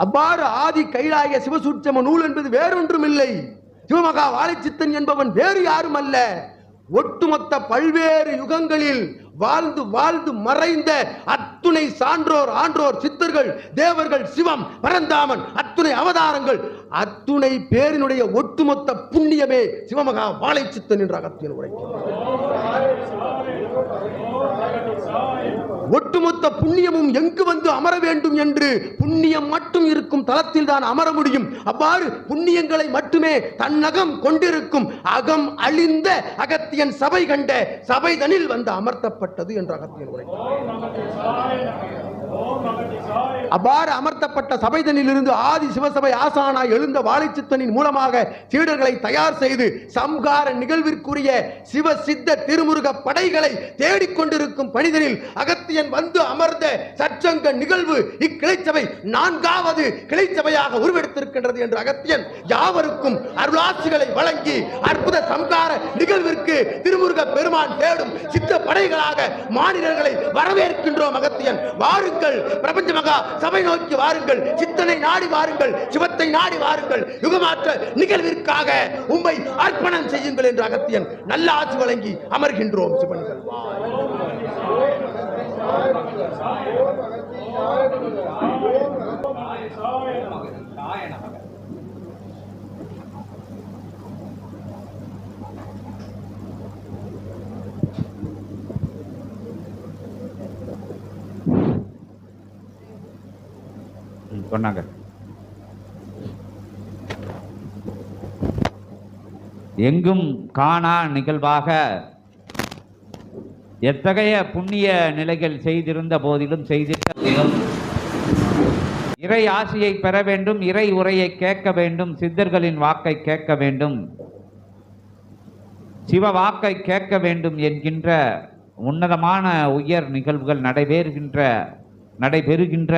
அவ்வாறு ஆதி கைலாய சிவசூட்சம நூல் என்பது வேறொன்றும் இல்லை சிவமகா வாழைச்சித்தன் என்பவன் வேறு யாரும் அல்ல ஒட்டுமொத்த பல்வேறு யுகங்களில் வாழ்ந்து வாழ்ந்து மறைந்த அத்துணை சான்றோர் ஆன்றோர் சித்தர்கள் தேவர்கள் சிவம் பரந்தாமன் அத்துணை அவதாரங்கள் அத்துணை பேரினுடைய ஒட்டுமொத்த புண்ணியமே சிவமகா வாழைச்சித்தன் என்ற அகத்தியன் உரைக்கிறார் ஒட்டுமொத்த புண்ணியமும் எங்கு வந்து அமர வேண்டும் என்று புண்ணியம் மட்டும் இருக்கும் தளத்தில் தான் அமர முடியும். அவ்வாறு புண்ணியங்களை மட்டுமே தன்னகம் கொண்டிருக்கும் அகம் அழிந்த அகத்தியன் சபை கண்ட சபை தனில் வந்து அமர்த்தப்பட்டது என்று அகத்தியன் உரை அவ்வாறு அமர்த்தப்பட்ட சபைதனில் இருந்து ஆதி சிவசபை ஆசானா எழுந்த வாழைச்சித்தனின் மூலமாக சீடர்களை தயார் செய்து சம்கார நிகழ்விற்குரிய சிவ சித்த திருமுருக படைகளை தேடிக்கொண்டிருக்கும் பணிதனில் அகத்தியன் வந்து அமர்ந்த சச்சங்க நிகழ்வு இக்கிளைச்சபை நான்காவது கிளைச்சபையாக உருவெடுத்திருக்கின்றது என்று அகத்தியன் யாவருக்கும் அருளாட்சிகளை வழங்கி அற்புத சம்கார நிகழ்விற்கு திருமுருக பெருமான் தேடும் சித்த படைகளாக மாநிலங்களை வரவேற்கின்றோம் அகத்தியன். வாருங்கள் பிரபஞ்ச மகா சபை நோக்கி வாருங்கள் சித்தனை நாடி வாருங்கள் சிவத்தை நாடி வாருங்கள் யுகமாற்ற நிகழ்விற்காக உம்மை அர்ப்பணம் செய்யுங்கள் என்று அகத்தியன் நல்ல ஆட்சி வழங்கி அமர்கின்றோம் சிவன்கள். சொன்னாங்க எங்கும் காணா நிகழ்வாக எத்தகைய புண்ணிய நிலைகள் செய்திருந்த போதிலும் செய்திருந்த இறை ஆசையை பெற வேண்டும் இறை உரையை கேட்க வேண்டும் சித்தர்களின் வாக்கை கேட்க வேண்டும். சிவ வாக்கை கேட்க வேண்டும் என்கின்ற உன்னதமான உயர் நிகழ்வுகள் நடைபெறுகின்ற நடைபெறுகின்ற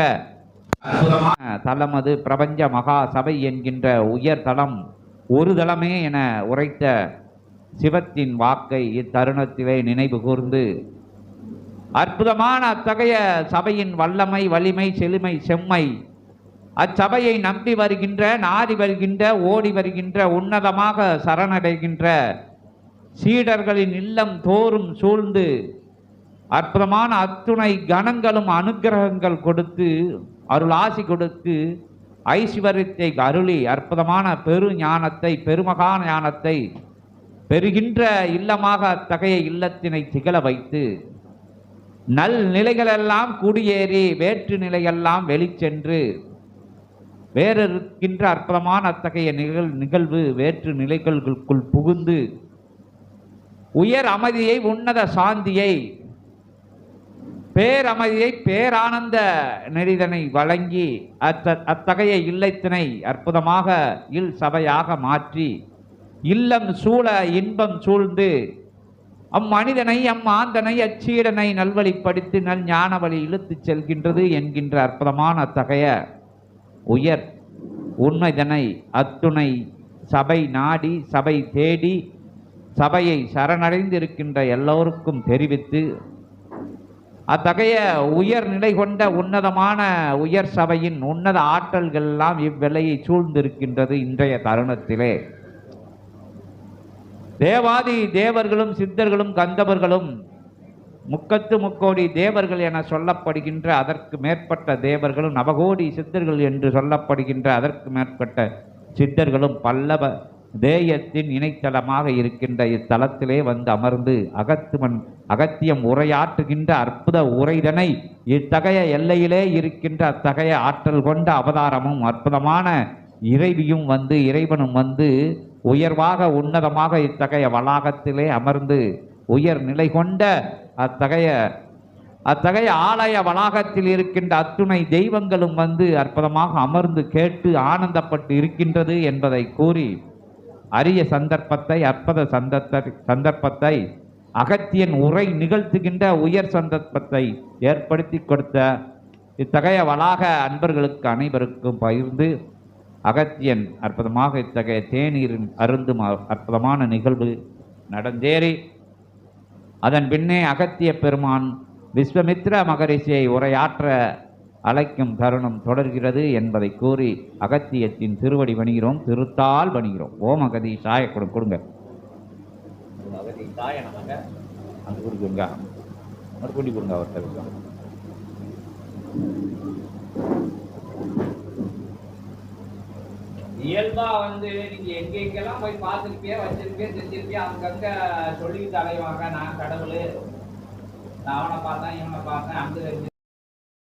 அற்புதமான தலம் அது பிரபஞ்ச மகா சபை என்கின்ற உயர் தலம் ஒரு தலமே என உரைத்த சிவத்தின் வாக்கை இத்தருணத்திலே நினைவு கூர்ந்து அற்புதமான அத்தகைய சபையின் வல்லமை வலிமை செழுமை செம்மை அச்சபையை நம்பி வருகின்ற நாடி வருகின்ற ஓடி வருகின்ற உன்னதமாக சரணடைகின்ற சீடர்களின் இல்லம் தோறும் சூழ்ந்து அற்புதமான அத்துணை கணங்களும் அனுக்கிரகங்கள் கொடுத்து அருள் ஆசி கொடுத்து ஐஸ்வர்யத்தை அருளி அற்புதமான பெரு ஞானத்தை பெருமகா ஞானத்தை பெறுகின்ற இல்லமாக அத்தகைய இல்லத்தினை திகழ வைத்து நல் நிலைகளெல்லாம் குடியேறி வேற்று நிலையெல்லாம் வெளிச்சென்று வேறிருக்கின்ற அற்புதமான அத்தகைய நிகழ் நிகழ்வு வேற்று நிலைகளுக்குள் புகுந்து உயர் அமைதியை உன்னத சாந்தியை பேரமைதியை பேரானந்த நெறிதனை வழங்கி அத்த அத்தகைய இல்லத்தினை அற்புதமாக இல் சபையாக மாற்றி இல்லம் சூழ இன்பம் சூழ்ந்து அம்மனிதனை அம்மாந்தனை அச்சீடனை நல்வழிப்படுத்தி நல் ஞான வழி இழுத்துச் செல்கின்றது என்கின்ற அற்புதமான அத்தகைய உயர் உண்மைதனை அத்துணை சபை நாடி சபை தேடி சபையை சரணடைந்திருக்கின்ற எல்லோருக்கும் தெரிவித்து அத்தகைய உயர் நிலை கொண்ட உன்னதமான உயர் சபையின் உன்னத ஆற்றல்கள் எல்லாம் இவ்விலையை சூழ்ந்திருக்கின்றது இன்றைய தருணத்திலே. தேவாதி தேவர்களும் சித்தர்களும் கந்தவர்களும் முக்கத்து முக்கோடி தேவர்கள் என சொல்லப்படுகின்ற அதற்கு மேற்பட்ட தேவர்களும் நவகோடி சித்தர்கள் என்று சொல்லப்படுகின்ற அதற்கு மேற்பட்ட சித்தர்களும் பல்லவ தேயத்தின் இணைத்தலமாக இருக்கின்ற இத்தலத்திலே வந்து அமர்ந்து அகத்துமன் அகத்தியம் உரையாற்றுகின்ற அற்புத உரைதனை இத்தகைய எல்லையிலே இருக்கின்ற அத்தகைய ஆற்றல் கொண்ட அவதாரமும் அற்புதமான இறைவியும் வந்து இறைவனும் வந்து உயர்வாக உன்னதமாக இத்தகைய வளாகத்திலே அமர்ந்து உயர் நிலை கொண்ட அத்தகைய அத்தகைய ஆலய வளாகத்தில் இருக்கின்ற அத்துணை தெய்வங்களும் வந்து அற்புதமாக அமர்ந்து கேட்டு ஆனந்தப்பட்டு இருக்கின்றது என்பதை கூறி அரிய சந்தர்ப்பத்தை அற்புத சந்தர்ப்ப சந்தர்ப்பத்தை அகத்தியன் உரை நிகழ்த்துகின்ற உயர் சந்தர்ப்பத்தை ஏற்படுத்தி கொடுத்த இத்தகைய வளாக அன்பர்களுக்கு அனைவருக்கும் பகிர்ந்து அகத்தியன் அற்புதமாக இத்தகைய தேநீரின் அருந்தும் அற்புதமான நிகழ்வு நடந்தேறி அதன் பின்னே அகத்திய பெருமான் விஸ்வமித்ர மகரிஷியை உரையாற்ற அழைக்கும் தருணம் தொடர்கிறது என்பதை கூறி அகத்தியத்தின் திருவடி பணிகிறோம் திருத்தால் பணிகிறோம் ஓம் அகதி சாய கொடு கொடுங்க. அகதி சாய நமக. அந்த கொடுக்குங்க மறுபடி கொடுங்க அவர்கிட்ட. இயல்பா வந்து நீங்க எங்க எங்கெல்லாம் போய் பார்த்துருப்பிய வச்சிருப்பியே செஞ்சிருப்பிய அங்கங்க சொல்லி தலைவாங்க நான் கடவுள். நான் அவனை பார்த்தேன் இவனை பார்த்தேன் அங்க